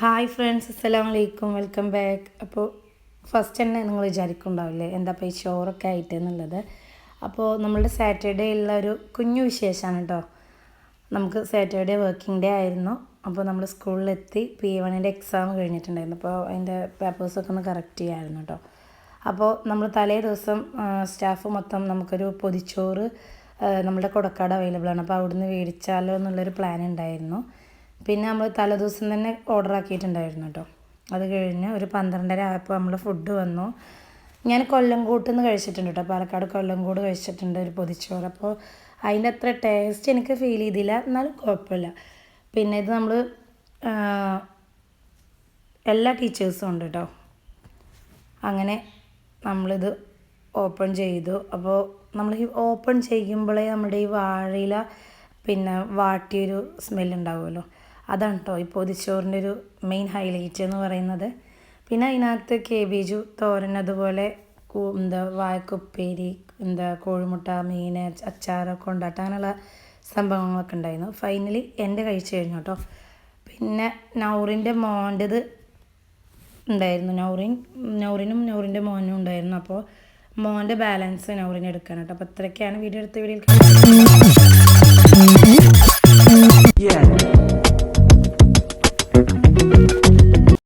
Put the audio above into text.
Hi friends അസ്സലാമു വലൈക്കും welcome back അപ്പോൾ ഫസ്റ്റ് തന്നെ നിങ്ങൾ വിചാരിക്കുന്നുണ്ടാവില്ലേ എന്താ ഇപ്പോൾ ഈ ഷോറൊക്കെ ആയിട്ട് എന്നുള്ളത്? അപ്പോൾ നമ്മളുടെ സാറ്റർഡേ ഉള്ള ഒരു കുഞ്ഞു വിശേഷമാണ് കേട്ടോ നമുക്ക് സാറ്റർഡേ വർക്കിംഗ് ഡേ ആയിരുന്നു. അപ്പോൾ നമ്മൾ സ്കൂളിലെത്തി പി വണ്ണിന്റെ എക്സാം കഴിഞ്ഞിട്ടുണ്ടായിരുന്നു. അപ്പോൾ അതിന്റെ പേപ്പേഴ്സൊക്കെ ഒന്ന് കറക്റ്റ് ചെയ്യായിരുന്നു കേട്ടോ അപ്പോൾ നമ്മൾ തലേ ദിവസം സ്റ്റാഫ് മൊത്തം നമുക്കൊരു പൊതിച്ചോറ് നമ്മുടെ കൊടക്കാട് അവൈലബിൾ ആണ്. അപ്പോൾ അവിടുന്ന് മേടിച്ചാലോ എന്നുള്ളൊരു പ്ലാൻ ഉണ്ടായിരുന്നു പിന്നെ നമ്മൾ തലേദിവസം തന്നെ ഓർഡർ ആക്കിയിട്ടുണ്ടായിരുന്നു കേട്ടോ അത് കഴിഞ്ഞ് ഒരു പന്ത്രണ്ടര ആയപ്പോൾ നമ്മൾ ഫുഡ് വന്നു. ഞാൻ കൊല്ലംകോട്ട് നിന്ന് കഴിച്ചിട്ടുണ്ട് കേട്ടോ പാലക്കാട് കൊല്ലംകൂട് കഴിച്ചിട്ടുണ്ട് ഒരു പൊതിച്ചോറ്. അപ്പോൾ അതിന്റെ അത്ര ടേസ്റ്റ് എനിക്ക് ഫീൽ ചെയ്തില്ല. എന്നാലും കുഴപ്പമില്ല. പിന്നെ ഇത് നമ്മൾ എല്ലാ ടീച്ചേഴ്സും ഉണ്ട് കേട്ടോ അങ്ങനെ നമ്മളിത് ഓപ്പൺ ചെയ്തു. അപ്പോൾ നമ്മൾ ഈ ഓപ്പൺ ചെയ്യുമ്പോഴേ നമ്മുടെ ഈ വാഴയില പിന്നെ വാട്ടിയൊരു സ്മെല്ലുണ്ടാവുമല്ലോ. അതാണ് കേട്ടോ ഈ പൊതിച്ചോറിന്റെ ഒരു മെയിൻ ഹൈലൈറ്റ് എന്ന് പറയുന്നത്. പിന്നെ അതിനകത്ത് കേബേജു തോരൻ അതുപോലെ എന്താ വാഴക്കുപ്പേരി എന്താ കോഴിമുട്ട മീൻ അച്ചാറൊക്കെ ഉണ്ടാട്ട അങ്ങനെയുള്ള സംഭവങ്ങളൊക്കെ ഉണ്ടായിരുന്നു. ഫൈനലി എന്റെ കഴിച്ചു കഴിഞ്ഞു കേട്ടോ പിന്നെ നൗറിന്റെ മോന്റെത് ഉണ്ടായിരുന്നു. നൗറിൻ നൗറിനും നൗറിന്റെ മോനും ഉണ്ടായിരുന്നു. അപ്പോൾ മോന്റെ ബാലൻസ് നൗറിന് കേട്ടോ അപ്പോൾ ഇത്രയൊക്കെയാണ് വീഡിയോ എടുത്ത Yeah.